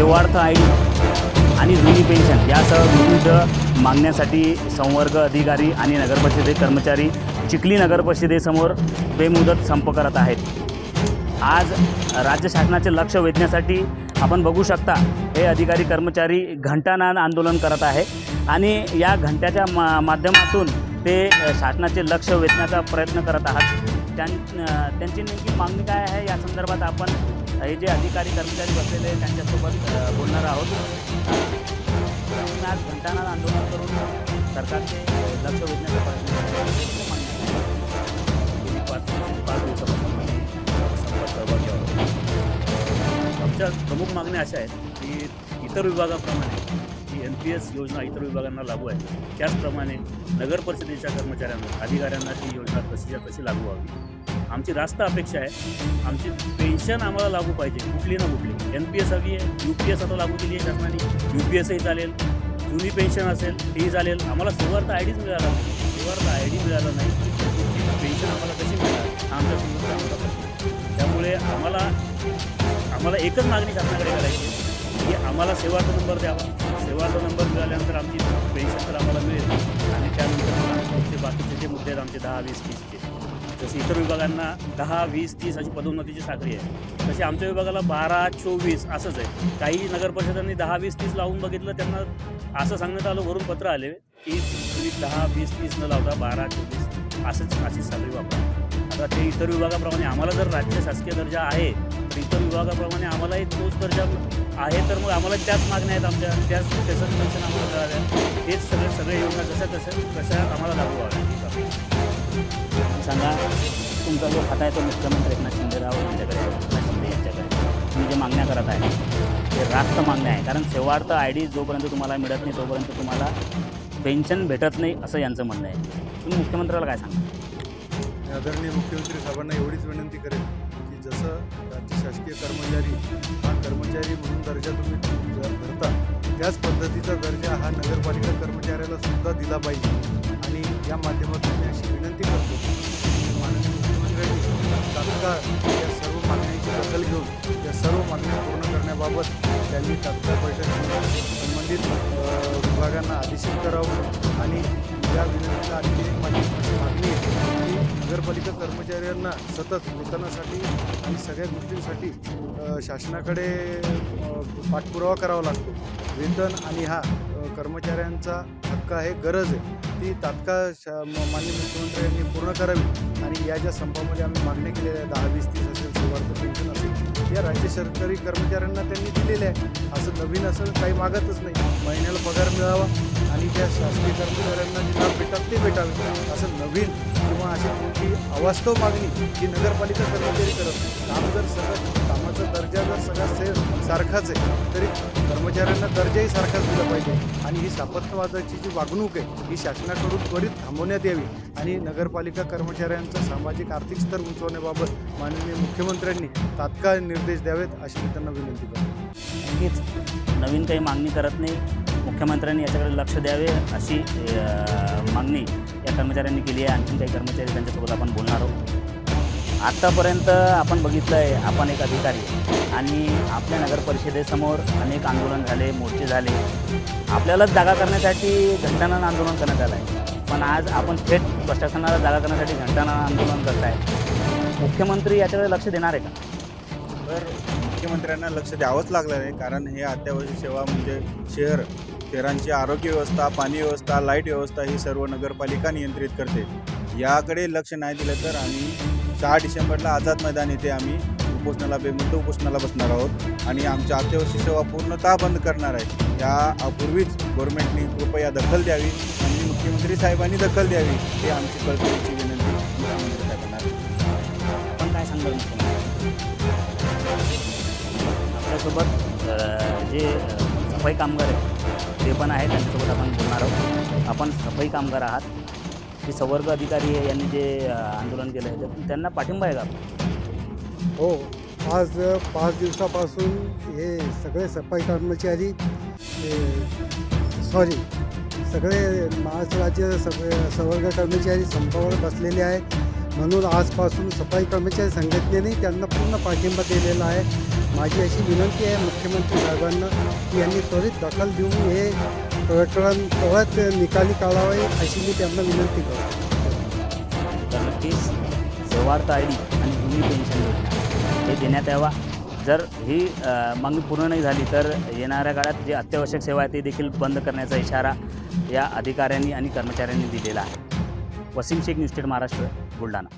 सेवार्थ I D आणि जुनी pension यासह विविध मागण्यासाठी संवर्ग अधिकारी आणि नगरपरिषदे कर्मचारी चिखली नगरपरिषदेसमोर बेमुदत संप करत आहेत. आज राज्य शासनाचे लक्ष वेधण्यासाठी आपण बघू शकता हे अधिकारी कर्मचारी घंटानाद आंदोलन करत आहे आणि या घंट्याच्या मा माध्यमातून ते शासनाचे लक्ष वेधण्याचा प्रयत्न करत आहात. त्यां त्यांची नेमकी मागणी काय आहे? या संदर्भात आपण हे जे अधिकारी कर्मचारी बसलेले आहेत त्यांच्यासोबत बोलणार आहोत. तुम्ही आज घंटानाद आंदोलन करून सरकारचे लक्ष वेधण्याचा प्रयत्न पाच दिवसापासून सहभागी आमच्या प्रमुख मागण्या अशा आहेत की इतर विभागाप्रमाणे जी एन पी एस योजना इतर विभागांना लागू आहे. त्याचप्रमाणे नगर परिषदेच्या कर्मचाऱ्यांना अधिकाऱ्यांना ती योजना तशीच्या तशी लागू व्हावी? आमची रास्त अपेक्षा आहे. आमची पेन्शन आम्हाला लागू पाहिजे कुठली ना कुठली. एन पी एस हवी आहे यू पी एस आता लागू केली आहे शासनाने. यू पी एसही चालेल जुनी पेन्शन असेल तेही चालेल. आम्हाला सेवार्थ आय डीच मिळाला नाही. सेवार्थ आय डी मिळाला नाही. पेन्शन आम्हाला कशी मिळणार? हा आमच्या समोरचा त्यामुळे आम्हाला आम्हाला एकच मागणी शासनाकडे करायची की आम्हाला सेवाचा नंबर द्यावा. सेवाचा नंबर मिळाल्यानंतर आमची पेन्शन तर आम्हाला मिळेल. आणि त्यानंतर पुढचे बाकीचे जे मुद्दे आहेत आमचे दहा वीस तीसचे जसे इतर विभागांना दहा वीस तीस अशी पदोन्नतीची साखळी आहे. तशी आमच्या विभागाला बारा चोवीस असंच आहे. काही नगर परिषदांनी दहा वीस तीस लावून बघितलं त्यांना असं सांगण्यात आलं वरून पत्र आले की तुम्ही दहा वीस तीस न लावता बारा चोवीस असंच अशी साखळी वापरा. आता ते इतर विभागाप्रमाणे आम्हाला जर राज्य शासकीय दर्जा आहे तर इतर विभागाप्रमाणे आम्हालाही तोच दर्जा आहे तर मग आम्हाला त्याच मागण्या आहेत आमच्या त्याच त्याचं पेन्शन आम्हाला मिळाल्या तेच सगळे सगळे योजना कशा कशा कशा आम्हाला लागू व्हाव्या सांगा तुमचा जो खाता आहे तो मुख्यमंत्री एकनाथ शिंदेराव यांच्याकडे एकनाथ शिंदे यांच्याकडे तुम्ही जे मागण्या करत आहे ते रास्त मागण्या आहे. कारण सेवार्थ आय डी जोपर्यंत तुम्हाला मिळत नाही तोपर्यंत तुम्हाला पेन्शन भेटत नाही असं यांचं म्हणणं आहे. तुम्ही मुख्यमंत्र्याला काय सांगा आदरणीय मुख्यमंत्री साहेबांना एवढीच विनंती करेन की जसं राज्य शासकीय कर्मचारी हा कर्मचारी म्हणून दर्जा तुम्ही जर धरता त्याच पद्धतीचा दर्जा हा नगरपालिका कर्मचाऱ्याला सुद्धा दिला पाहिजे. या माध्यमातून मी अशी विनंती करतो माननीय मुख्यमंत्र्यांनी तात्काळ या सर्व मागण्यांची दखल घेऊन या सर्व मागण्या पूर्ण करण्याबाबत त्यांनी तात्काळ बैठक संबंधित विभागांना आदेशित करावं आणि या विनंतीला आणखी एक माझी मागणी आहे. की नगरपालिका कर्मचाऱ्यांना सतत वेतनासाठी आणि सगळ्या गोष्टींसाठी शासनाकडे पाठपुरावा करावा लागतो. वेतन आणि हा कर्मचाऱ्यांचा हक्क आहे गरज आहे. ती तात्काळ श माननीय मुख्यमंत्र्यांनी पूर्ण करावी. आणि या ज्या संपामध्ये आम्ही मागणी केलेल्या आहे दहा वीस तीस असेल सेवार्थ पेन्शन असेल या राज्य सरकारी कर्मचाऱ्यांना त्यांनी दिलेले आहे असं नवीन असं काही मागतच नाही. महिन्याला पगार मिळावा आणि त्या शासकीय कर्मचाऱ्यांना जे लाभ भेटतात ते भेटावे असं नवीन किंवा अशी कोणती अवास्तव मागणी ही नगरपालिका कर्मचारी करत काम जर सगळं कामाचा दर्जा जर सगळा से सारखाच आहे तरी कर्मचाऱ्यांना दर्जाही सारखाच दिला पाहिजे. आणि ही सापत्नवादाची जी वागणूक आहे ही शासनाकडून त्वरित थांबवण्यात यावी. आणि नगरपालिका कर्मचाऱ्यांचा सामाजिक आर्थिक स्तर उंचवण्याबाबत माननीय मुख्यमंत्र्यांनी तात्काळ निर्देश द्यावेत अशी मी त्यांना विनंती करतो. नक्कीच नवीन काही मागणी करत नाही. मुख्यमंत्र्यांनी याच्याकडे लक्ष द्यावे अशी मागणी या कर्मचाऱ्यांनी केली आहे. आणखी काही कर्मचारी त्यांच्यासोबत आपण बोलणार आहोत. आत्तापर्यंत आपण बघितलं आहे आपण एक अधिकारी आणि आपल्या नगर परिषदेसमोर अनेक आंदोलन झाले मोर्चे झाले. आपल्यालाच जागा करण्यासाठी घंटानाद आंदोलन करण्यात आलं आहे पण आज आपण थेट प्रशासनाला जागा करण्यासाठी घंटानाद आंदोलन करत आहे मुख्यमंत्री याच्याकडे लक्ष देणार आहे का? बरं. मुख्यमंत्र्यांना लक्ष द्यावंच लागलं आहे कारण हे अत्यावश्यक सेवा म्हणजे शहर शहरांची आरोग्य व्यवस्था पाणी व्यवस्था लाइट व्यवस्था ही सर्व नगरपालिका नियंत्रित करते. याकडे लक्ष नाही दिलं तर आम्ही सहा डिसेंबरला आझाद मैदान येथे आम्ही उपोषणाला बेमुद्द उपोषणाला बसणार आहोत आणि आमच्या अत्यावश्यक सेवा पूर्णतः बंद करणार आहे. या पूर्वीच गव्हर्नमेंटनी कृपया दखल द्यावी आणि मुख्यमंत्री साहेबांनी दखल द्यावी हे आमची कळकळीची विनंती. मुख्यमंत्री साहेबांना आपण काय सांगाल आपल्यासोबत जे सफाई कामगार आहेत ते पण आहेत त्यांच्यासोबत आपण बोलणार आहोत. आपण सफाई कामगार आहात. जे संवर्ग अधिकारी यांनी जे आंदोलन केलं आहे तर त्यांना पाठिंबा आहे का हो आज पाच दिवसापासून हे सगळे सफाई कर्मचारी सॉरी सगळे महाराष्ट्र राज्य सगळे सवर्ग कर्मचारी संपावर बसलेले आहेत. म्हणून आजपासून सफाई कर्मचारी संघटनेने त्यांना पूर्ण पाठिंबा दिलेला आहे. माझी अशी विनंती आहे मुख्यमंत्री साहेबांना की यांनी त्वरित दखल देऊन हे प्रकरण त्वरित निकाली काढावे अशी मी त्यांना विनंती करतो. तर नक्कीच सेवार्थ आय डी आणि जुनी पेन्शन योजना हे देण्यात यावा. जर ही मागणी पूर्ण नाही झाली तर येणाऱ्या काळात जे अत्यावश्यक सेवा आहे ते देखील बंद करण्याचा इशारा या अधिकाऱ्यांनी आणि कर्मचाऱ्यांनी दिलेला आहे. Wasim Shaikh news state Maharashtra Buldhana.